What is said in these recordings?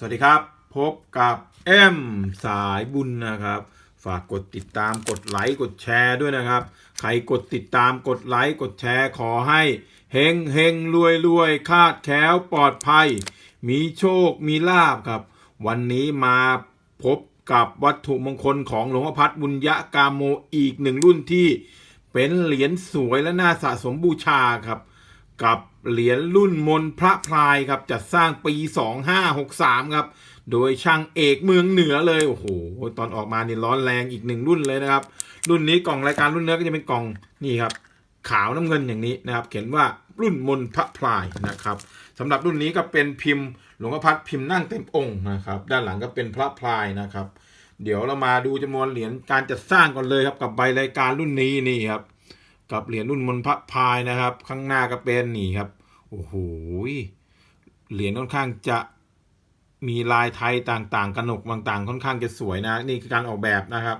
สวัสดีครับ พบกับเอ็มสายบุญนะครับ ฝากกดติดตามกดไลค์กดแชร์ด้วยนะครับ ใครกดติดตามกดไลค์กดแชร์ขอให้เฮงเฮงรวยรวยคาดแคล้วปลอดภัย มีโชคมีลาบครับ วันนี้มาพบกับวัตถุมงคลของหลวงพ่อพัดบุญยะกาโมอีกหนึ่งรุ่นที่เป็นเหรียญสวยและน่าสะสมบูชาครับ กับ เหรียญรุ่นมนพระพลายครับจัดสร้างปี 2563 ครับ โดยช่างเอกเมืองเหนือเลยโอ้โหตอนออกมานี่ร้อนแรงอีกหนึ่งรุ่นเลยนะครับ รุ่นนี้กล่องรายการรุ่นเนื้อก็จะเป็นกล่องนี่ครับขาวน้ำเงินอย่างนี้นะครับ เขียนว่ารุ่นมนพระพลายนะครับสำหรับรุ่นนี้ก็เป็นพิมพ์หลวงพ่อพัดพิมพ์นั่งเต็มองค์นะครับ ด้านหลังก็เป็นพระพลายนะครับ เดี๋ยวเรามาดูจำนวนเหรียญการจัดสร้างก่อนเลยครับกับใบรายการรุ่นนี้นี่ครับกับเหรียญรุ่นมนพระพายนะครับ ข้างหน้าก็เป็นนี่ครับ โอ้โหเหรียญค่อนข้างจะมีลายไทยต่างๆกระหนกต่างๆ ค่อนข้างจะสวยนะ นี่คือการออกแบบนะครับ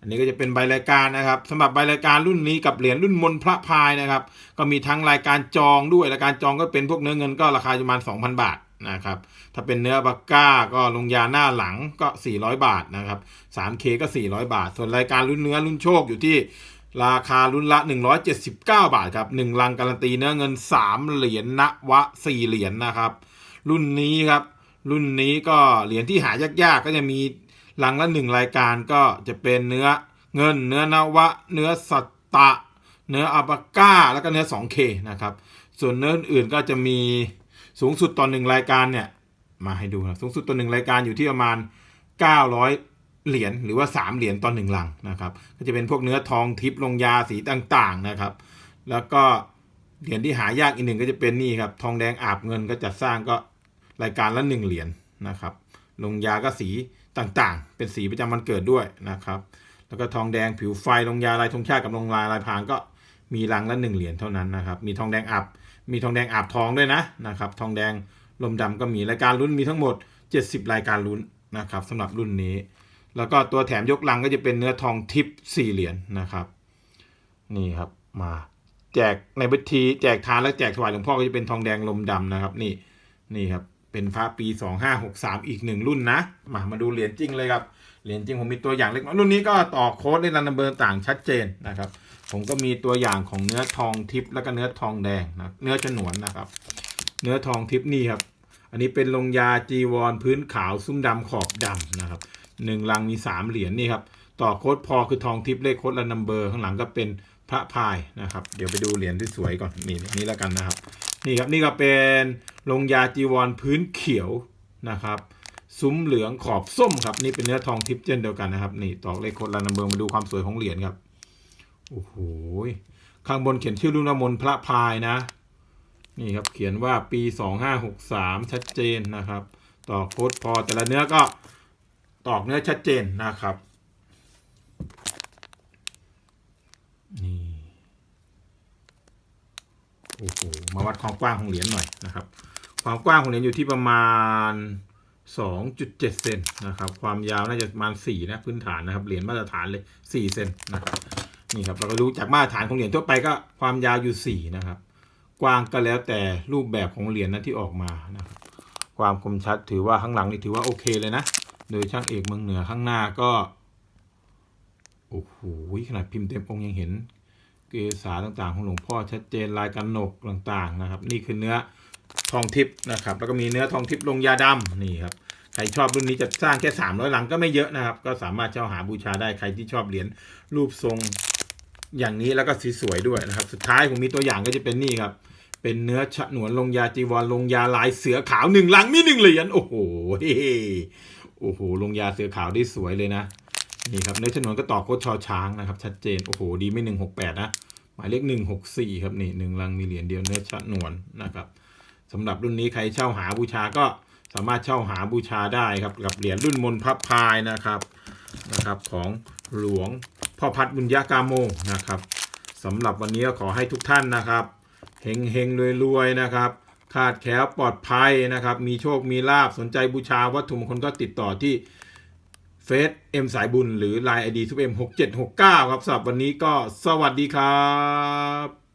อันนี้ก็จะเป็นใบรายการนะครับสำหรับใบรายการรุ่นนี้กับเหรียญรุ่นมนพระพายนะครับ ก็มีทั้งรายการจองด้วยรายการจองก็เป็นพวกเนื้อเงินก็ราคาประมาณ 2,000 บาทนะครับ ถ้าเป็นเนื้อบักก้าก็ลงยาหน้าหลังก็ 400 บาทนะครับ 3K ก็ 400 บาท ส่วนรายการรุ่นเนื้อรุ่นโชคอยู่ที่ ราคารุ่นละ 179 บาทครับ1ลังการันตีเนื้อเงิน 3 เหรียญนวะ 4 เหรียญนะครับ รุ่นนี้ครับ รุ่นนี้ก็เหรียญที่หายากๆ ก็จะมีลังละหนึ่งรายการก็จะเป็นเนื้อเงิน เนื้อนวะ เนื้อสัตตะ เนื้ออัปาก้า แล้วก็เนื้อ 2K นะครับ ส่วนเนื้ออื่นก็จะมีสูงสุดต่อหนึ่งรายการเนี่ยมาให้ดูนะสูงสุดต่อหนึ่งรายการอยู่ที่ประมาณ 900 เหรียญหรือว่า 3 เหรียญต่อหนึ่งลังนะครับ ก็จะเป็นพวกเนื้อทองทิพย์ลงยาสีต่างๆนะครับ แล้วก็เหรียญที่หายากอีกหนึ่งก็จะเป็นนี่ครับทองแดงอาบเงินก็จัดสร้างก็รายการละหนึ่งเหรียญนะครับ ลงยาก็สีต่างๆ เป็นสีประจำวันเกิดด้วยนะครับ แล้วก็ทองแดงผิวไฟลงยาลายธงชาติกับลงลายลายพรางก็มีลังละหนึ่งเหรียญเท่านั้นนะครับ มีทองแดงอาบมีทองแดงอาบทองด้วยนะนะครับ ทองแดงลมดำก็มีรายการลุ้นมีทั้งหมด 70 รายการลุ้นนะครับสำหรับรุ่นนี้ แล้วก็ตัวแถมยกลังก็จะเป็นเนื้อทองทิพสี่เหรียญนะครับ นี่ครับมาแจกในพิธีแจกทานและแจกถวายหลวงพ่อก็จะเป็นทองแดงลมดำนะครับ นี่นี่ครับเป็นพระปี2563อีกหนึ่งรุ่นนะมามาดูเหรียญจริงเลยครับเหรียญจริงผมมีตัวอย่างเล็กน้อยรุ่นนี้ก็ต่อโค้ดในรันเบอร์ต่างชัดเจนนะครับ ผมก็มีตัวอย่างของเนื้อทองทิพย์แล้วก็เนื้อทองแดงนะเนื้อฉนวนนะครับ เนื้อทองทิพย์นี่ครับ อันนี้เป็นลงยาจีวรพื้นขาวซุ้มดำขอบดำนะครับหนึ่งลังมีสามเหรียญนี่ครับต่อโค้ดพอคือทองทิพย์เลขโค้ดและนัมเบอร์ข้างหลังก็เป็นพระพายนะครับ เดี๋ยวไปดูเหรียญที่สวยก่อนนี่นี่แล้วกันนะครับ นี่ครับนี่ก็เป็นลงยาจีวรพื้นเขียวนะครับซุ้มเหลืองขอบส้มครับนี่เป็นเนื้อทองทิพย์เช่นเดียวกันนะครับ นี่ตอกเลขโค้ดและนัมเบอร์มาดูความสวยของเหรียญครับโอ้โหข้างบนเขียนชื่อรุ่นน้ำมนพระพายนะ นี่ครับเขียนว่าปี 2563 ชัดเจนนะครับต่อโค้ดพอแต่ละเนื้อก็ตอกเนื้อชัดเจนนะครับนี่โอ้โหมาวัดความกว้างของเหรียญหน่อยนะครับ ความกว้างของเหรียญอยู่ที่ประมาณ 2.7 เซนนะครับ ความยาวน่าจะประมาณ 4 นะพื้นฐานนะครับเหรียญมาตรฐานเลย 4 เซนนะครับนี่ครับเราก็รู้จากมาตรฐานของเหรียญทั่วไปก็ความยาวอยู่ 4 นะครับ กว้างก็แล้วแต่รูปแบบของเหรียญนั้นที่ออกมานะครับความคมชัดถือว่าข้างหลังนี่ถือว่าโอเคเลยนะ โดยช่างเอกเมืองเหนือข้างหน้าก็ โอ้โหขนาดพิมพ์เต็มองค์ยังเห็น เกษาต่างๆ ของหลวงพ่อชัดเจนลายกันหนกต่างๆนะครับ นี่คือเนื้อทองทิพย์นะครับ แล้วก็มีเนื้อทองทิพย์ลงยาดำนี่ครับใครชอบรุ่นนี้จะสร้างแค่300หลังก็ไม่เยอะนะครับ ก็สามารถเช่าหาบูชาได้ใครที่ชอบเหรียญรูปทรง อย่างนี้แล้วก็สีสวยด้วยนะครับ สุดท้ายผมมีตัวอย่างก็จะเป็นนี่ครับ เป็นเนื้อฉนวนลงยาจีวรลงยาลายเสือขาวหนึ่งลังมีหนึ่งเหรียญโอ้โหโอ้โหลงยาเสือขาวได้สวยเลยนะนี่ครับเนื้อฉนวนก็ต่อโคดชอช้างนะครับ ชัดเจนโอ้โหดีไม่หนึ่งหกแปดนะหมายเลขหนึ่งหกสี่ครับนี่หนึ่งลังมีเหรียญเดียวเนื้อฉนวนนะครับสำหรับรุ่นนี้ใครเช่าหาบูชาก็สามารถเช่าหาบูชาได้ครับกับเหรียญรุ่นมนพับพายนะครับนะครับของหลวง พ่อพัดบุญญากาโมนะครับสำหรับวันนี้ขอให้ทุกท่านนะครับเฮงเฮงรวยรวยนะครับ ขาดแขวปลอดภัยนะครับ มีโชคมีลาบสนใจบูชาวัตถุมงคลก็ติดต่อที่เฟซเอ็มสายบุญหรือ Line ID ทุกเอ็มหกเจ็ดหกเก้าครับสำหรับวันนี้ก็สวัสดีครับ